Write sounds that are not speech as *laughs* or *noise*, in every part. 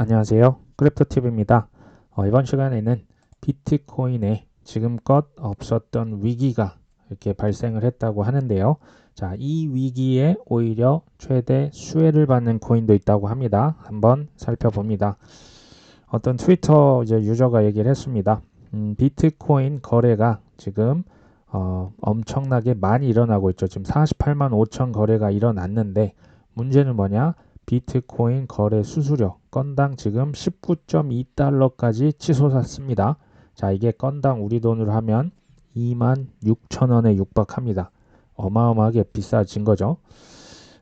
안녕하세요. 크립토TV입니다. 어, 이번 시간에는 비트코인에 지금껏 없었던 위기가 이렇게 발생을 했다고 하는데요. 자, 이 위기에 오히려 최대 수혜를 받는 코인도 있다고 합니다. 한번 살펴봅니다. 어떤 트위터 이제 유저가 얘기를 했습니다. 음, 비트코인 거래가 지금 어, 엄청나게 많이 일어나고 있죠. 지금 48만 5천 거래가 일어났는데 문제는 뭐냐? 비트코인 거래 수수료 건당 지금 19.2달러까지 치솟았습니다. 자, 이게 건당 우리 돈으로 하면 2만 6천 원에 육박합니다. 어마어마하게 비싸진 거죠.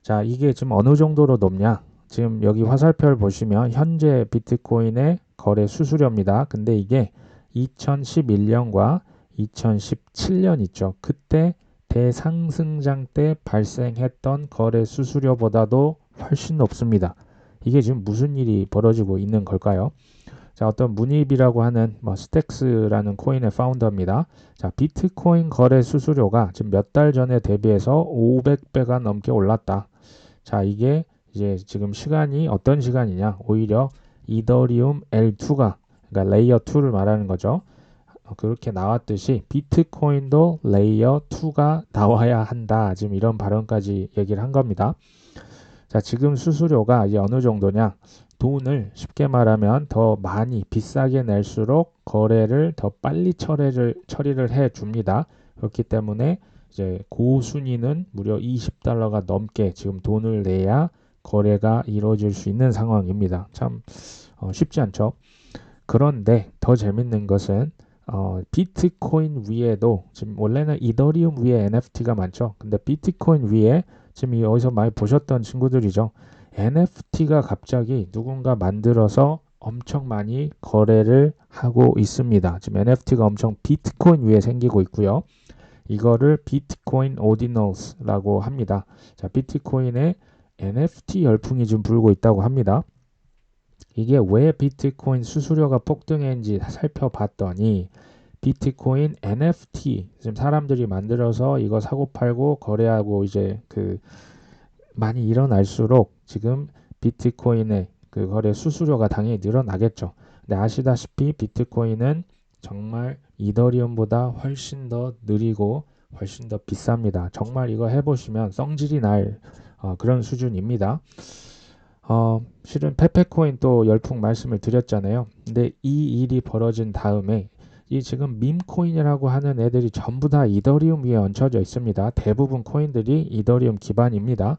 자, 이게 지금 어느 정도로 높냐? 지금 여기 화살표를 보시면 현재 비트코인의 거래 수수료입니다. 근데 이게 2011년과 2017년 있죠. 그때 대상승장 때 발생했던 거래 수수료보다도 훨씬 높습니다. 이게 지금 무슨 일이 벌어지고 있는 걸까요? 자, 어떤 문입이라고 하는 뭐 스택스라는 코인의 파운더입니다. 자, 비트코인 거래 수수료가 지금 몇 달 전에 대비해서 500배가 넘게 올랐다. 자, 이게 이제 지금 시간이 어떤 시간이냐? 오히려 이더리움 L2가 그러니까 레이어 2를 말하는 거죠. 어, 그렇게 나왔듯이 비트코인도 레이어 2가 나와야 한다. 지금 이런 발언까지 얘기를 한 겁니다. 자, 지금 수수료가 이제 어느 정도냐? 돈을 쉽게 말하면 더 많이 비싸게 낼수록 거래를 더 빨리 처리를 처리를 해 줍니다. 그렇기 때문에 이제 고순위는 무려 20달러가 넘게 지금 돈을 내야 거래가 이루어질 수 있는 상황입니다. 참 어, 쉽지 않죠. 그런데 더 재밌는 것은 어, 비트코인 위에도 지금 원래는 이더리움 위에 NFT가 많죠. 근데 비트코인 위에 지금 여기서 많이 보셨던 친구들이죠. NFT가 갑자기 누군가 만들어서 엄청 많이 거래를 하고 있습니다. 지금 NFT가 엄청 비트코인 위에 생기고 있고요. 이거를 비트코인 오디널스라고 합니다. 자, 비트코인에 NFT 열풍이 좀 불고 있다고 합니다. 이게 왜 비트코인 수수료가 폭등했는지 살펴봤더니 비트코인 NFT 지금 사람들이 만들어서 이거 사고 팔고 거래하고 이제 그 많이 일어날수록 지금 비트코인의 그 거래 수수료가 당연히 늘어나겠죠. 근데 아시다시피 비트코인은 정말 이더리움보다 훨씬 더 느리고 훨씬 더 비쌉니다. 정말 이거 해보시면 성질이 날 어, 그런 수준입니다. 어, 실은 페페코인 또 열풍 말씀을 드렸잖아요. 근데 이 일이 벌어진 다음에 이 지금 밈코인이라고 하는 애들이 전부 다 이더리움 위에 얹혀져 있습니다. 대부분 코인들이 이더리움 기반입니다.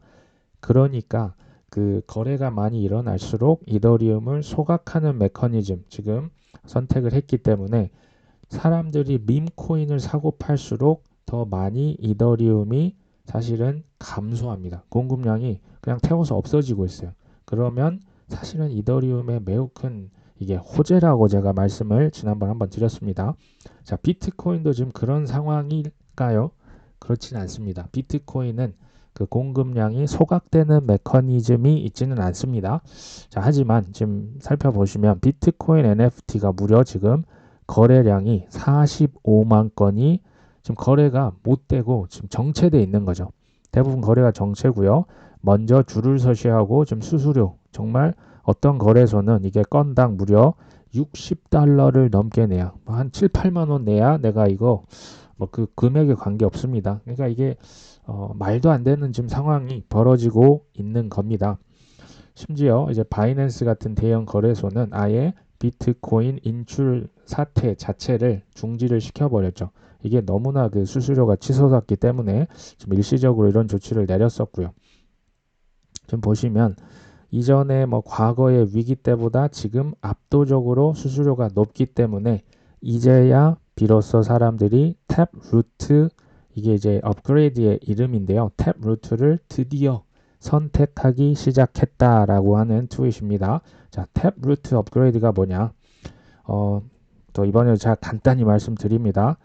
그러니까 그 거래가 많이 일어날수록 이더리움을 소각하는 메커니즘 지금 선택을 했기 때문에 사람들이 밈코인을 사고 팔수록 더 많이 이더리움이 사실은 감소합니다. 공급량이 그냥 태워서 없어지고 있어요. 그러면 사실은 이더리움에 매우 큰 이게 호재라고 제가 말씀을 지난번 한번 드렸습니다. 자, 비트코인도 지금 그런 상황일까요? 그렇지는 않습니다. 비트코인은 그 공급량이 소각되는 메커니즘이 있지는 않습니다. 자, 하지만 지금 살펴보시면 비트코인 NFT가 무려 지금 거래량이 45만 건이 지금 거래가 못 되고 지금 정체돼 있는 거죠. 대부분 거래가 정체고요. 먼저 줄을 서시하고 지금 수수료 정말 어떤 거래소는 이게 건당 무려 60달러를 넘게 내야 뭐한 7, 8만 원 내야 내가 이거 뭐 그 금액에 관계 없습니다. 그러니까 이게 어, 말도 안 되는 지금 상황이 벌어지고 있는 겁니다. 심지어 이제 바이낸스 같은 대형 거래소는 아예 비트코인 인출 사태 자체를 중지를 시켜버렸죠. 이게 너무나 그 수수료가 치솟았기 때문에 좀 일시적으로 이런 조치를 내렸었고요. 좀 보시면 이전에 뭐 과거의 위기 때보다 지금 압도적으로 수수료가 높기 때문에 이제야 비로소 사람들이 탭 루트 이게 이제 업그레이드의 이름인데요. 탭 루트를 드디어 선택하기 시작했다라고 하는 트윗입니다. 자, 탭 루트 업그레이드가 뭐냐? 어, 또 이번에 제가 간단히 말씀드립니다.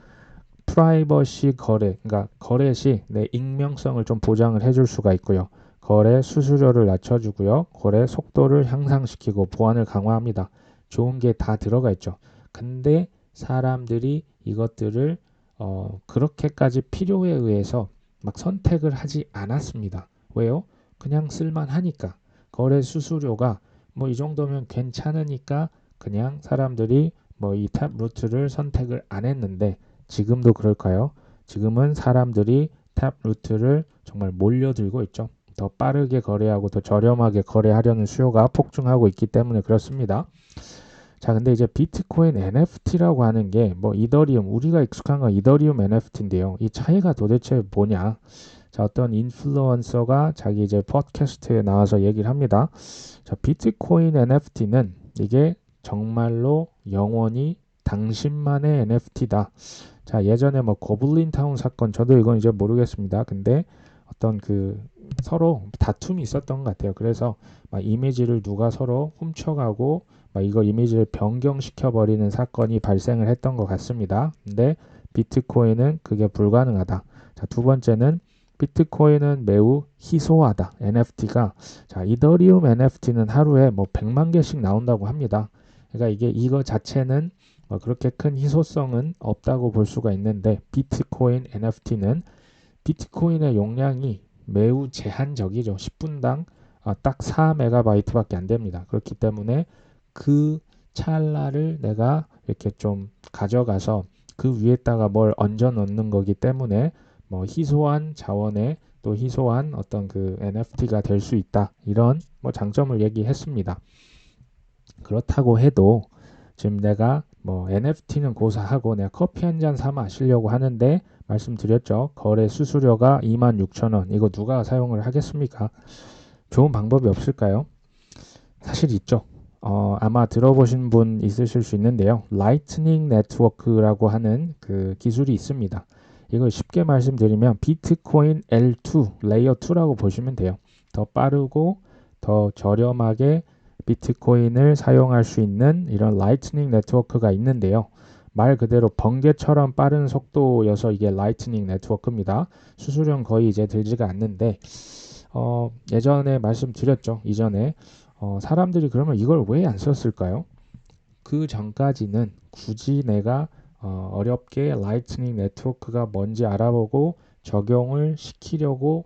프라이버시 거래, 그러니까 거래 시 내 익명성을 좀 보장을 해줄 수가 있고요. 거래 수수료를 낮춰주고요. 거래 속도를 향상시키고 보안을 강화합니다. 좋은 게 다 들어가 있죠. 근데 사람들이 이것들을 어, 그렇게까지 필요에 의해서 막 선택을 하지 않았습니다. 왜요? 그냥 쓸만하니까. 거래 수수료가 뭐 이 정도면 괜찮으니까 그냥 사람들이 뭐 이 탭 루트를 선택을 안 했는데 지금도 그럴까요? 지금은 사람들이 탭 루트를 정말 몰려들고 있죠. 더 빠르게 거래하고 더 저렴하게 거래하려는 수요가 폭증하고 있기 때문에 그렇습니다. 자, 근데 이제 비트코인 NFT라고 하는 게 뭐 이더리움, 우리가 익숙한 건 이더리움 NFT인데요. 이 차이가 도대체 뭐냐? 자, 어떤 인플루언서가 자기 이제 팟캐스트에 나와서 얘기를 합니다. 자, 비트코인 NFT는 이게 정말로 영원히 당신만의 NFT다. 자, 예전에 뭐 고블린 타운 사건 저도 이건 이제 모르겠습니다. 근데 어떤 그 서로 다툼이 있었던 것 같아요. 그래서 막 이미지를 누가 서로 훔쳐가고 막 이걸 이미지를 변경시켜 버리는 사건이 발생을 했던 것 같습니다. 근데 비트코인은 그게 불가능하다. 자, 두 번째는 비트코인은 매우 희소하다. NFT가 자, 이더리움 NFT는 하루에 뭐 100만 개씩 나온다고 합니다. 그러니까 이게 이거 자체는 뭐 그렇게 큰 희소성은 없다고 볼 수가 있는데 비트코인 NFT는 비트코인의 용량이 매우 제한적이죠. 10분당 아, 딱 4메가바이트밖에 안 됩니다. 그렇기 때문에 그 찰나를 내가 이렇게 좀 가져가서 그 위에다가 뭘 얹어 놓는 거기 때문에 뭐 희소한 자원의 또 희소한 어떤 그 NFT가 될 수 있다. 이런 뭐 장점을 얘기했습니다. 그렇다고 해도 지금 내가 뭐 NFT는 고사하고 내가 커피 한 잔 사 마시려고 하는데 말씀드렸죠. 거래 수수료가 26,000원. 이거 누가 사용을 하겠습니까? 좋은 방법이 없을까요? 사실 있죠. 어, 아마 들어보신 분 있으실 수 있는데요. 라이트닝 네트워크라고 하는 그 기술이 있습니다. 이걸 쉽게 말씀드리면 비트코인 L2, 레이어 2라고 보시면 돼요. 더 빠르고 더 저렴하게 비트코인을 사용할 수 있는 이런 라이트닝 네트워크가 있는데요. 말 그대로 번개처럼 빠른 속도여서 이게 라이트닝 네트워크입니다. 수수료는 거의 이제 들지가 않는데 어, 예전에 말씀드렸죠. 이전에 어, 사람들이 그러면 이걸 왜 안 썼을까요? 그 전까지는 굳이 내가 어, 어렵게 라이트닝 네트워크가 뭔지 알아보고 적용을 시키려고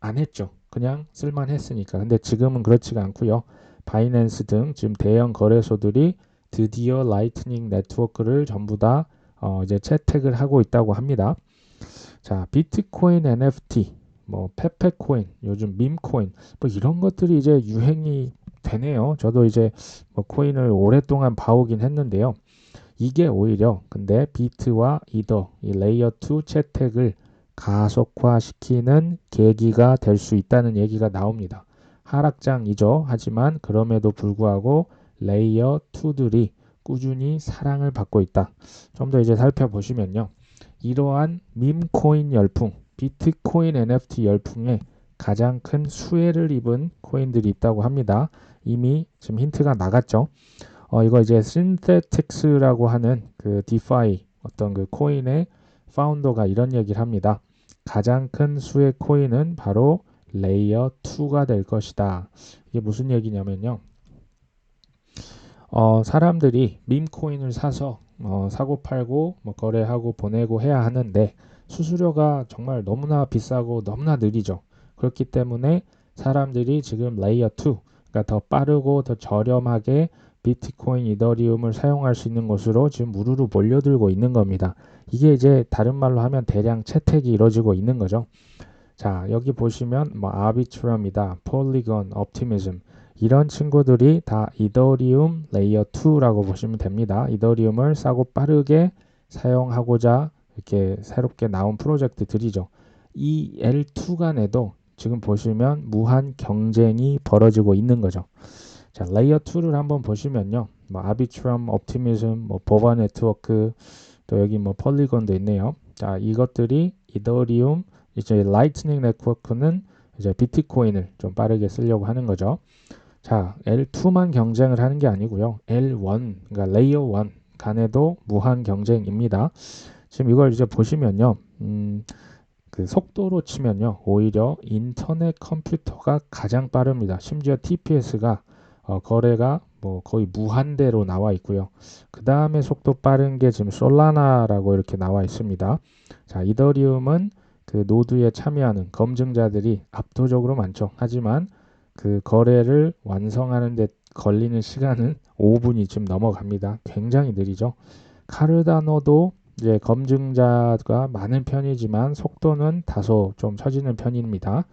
안 했죠. 그냥 쓸만 했으니까. 근데 지금은 그렇지가 않고요. 바이낸스 등 지금 대형 거래소들이 드디어 라이트닝 네트워크를 전부 다 어, 이제 채택을 하고 있다고 합니다. 자, 비트코인 NFT, 뭐 페페코인, 요즘 밈코인, 뭐 이런 것들이 이제 유행이 되네요. 저도 이제 뭐 코인을 오랫동안 봐오긴 했는데요. 이게 오히려 근데 비트와 이더, 이 레이어 2 채택을 가속화시키는 계기가 될 수 있다는 얘기가 나옵니다. 하락장이죠. 하지만 그럼에도 불구하고 레이어 2들이 꾸준히 사랑을 받고 있다. 좀 더 이제 살펴보시면요. 이러한 밈코인 열풍, 비트코인 NFT 열풍에 가장 큰 수혜를 입은 코인들이 있다고 합니다. 이미 지금 힌트가 나갔죠. 어, 이거 이제 신테틱스라고 하는 그 디파이 어떤 그 코인의 파운더가 이런 얘기를 합니다. 가장 큰 수혜 코인은 바로 레이어 2가 될 것이다. 이게 무슨 얘기냐면요. 어, 사람들이 밈코인을 사서 어, 사고 팔고 뭐 거래하고 보내고 해야 하는데 수수료가 정말 너무나 비싸고 너무나 느리죠. 그렇기 때문에 사람들이 지금 레이어 2, 그러니까 더 빠르고 더 저렴하게 비트코인, 이더리움을 사용할 수 있는 곳으로 지금 무르르 몰려들고 있는 겁니다. 이게 이제 다른 말로 하면 대량 채택이 이루어지고 있는 거죠. 자, 여기 보시면 뭐 아비트럼이다, 폴리건, 옵티미즘 이런 친구들이 다 이더리움 레이어 2라고 보시면 됩니다. 이더리움을 싸고 빠르게 사용하고자 이렇게 새롭게 나온 프로젝트들이죠. 이 L2 간에도 지금 보시면 무한 경쟁이 벌어지고 있는 거죠. 자, 레이어 2를 한번 보시면요. 뭐 아비트럼, 옵티미즘, 뭐 보바 네트워크, 또 여기 뭐 폴리건도 있네요. 자, 이것들이 이더리움 이제 라이트닝 네트워크는 이제 비트코인을 좀 빠르게 쓰려고 하는 거죠. 자, L2만 경쟁을 하는 게 아니고요. L1, 그러니까 레이어 1 간에도 무한 경쟁입니다. 지금 이걸 이제 보시면요. 음, 그 속도로 치면요. 오히려 인터넷 컴퓨터가 가장 빠릅니다. 심지어 TPS가 어, 거래가 뭐 거의 무한대로 나와 있고요. 그 다음에 속도 빠른 게 지금 솔라나라고 이렇게 나와 있습니다. 자, 이더리움은 그 노드에 참여하는 검증자들이 압도적으로 많죠. 하지만 그 거래를 완성하는 데 걸리는 시간은 *laughs* 5분이 좀 넘어갑니다. 굉장히 느리죠. 카르다노도 이제 검증자가 많은 편이지만 속도는 다소 좀 처지는 편입니다.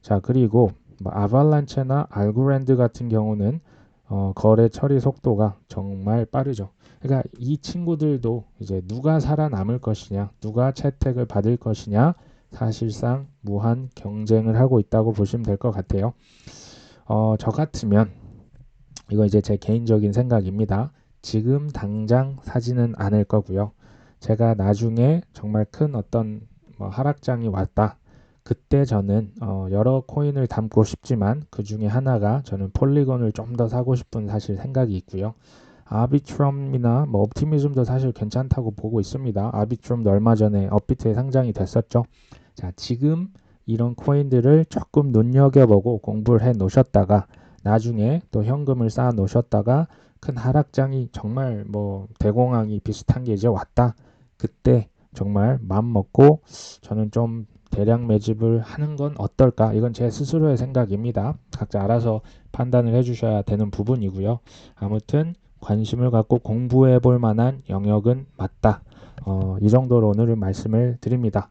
자, 그리고 뭐 아발란체나 알고랜드 같은 경우는 어, 거래 처리 속도가 정말 빠르죠. 그러니까 이 친구들도 이제 누가 살아남을 것이냐, 누가 채택을 받을 것이냐, 사실상 무한 경쟁을 하고 있다고 보시면 될 것 같아요. 어, 저 같으면 이거 이제 제 개인적인 생각입니다. 지금 당장 사지는 않을 거고요. 제가 나중에 정말 큰 어떤 뭐 하락장이 왔다. 그때 저는 어, 여러 코인을 담고 싶지만 그 중에 하나가 저는 폴리곤을 좀 더 사고 싶은 사실 생각이 있고요. 아비트럼이나 뭐 옵티미즘도 사실 괜찮다고 보고 있습니다. 아비트럼도 얼마 전에 업비트에 상장이 됐었죠. 자, 지금 이런 코인들을 조금 눈여겨보고 공부를 해 놓으셨다가 나중에 또 현금을 쌓아 놓으셨다가 큰 하락장이 정말 뭐 대공황이 비슷한 게 이제 왔다. 그때 정말 마음 먹고 저는 좀 대량 매집을 하는 건 어떨까? 이건 제 스스로의 생각입니다. 각자 알아서 판단을 해주셔야 되는 부분이고요. 아무튼 관심을 갖고 공부해 볼 만한 영역은 맞다. 어, 이 정도로 오늘은 말씀을 드립니다.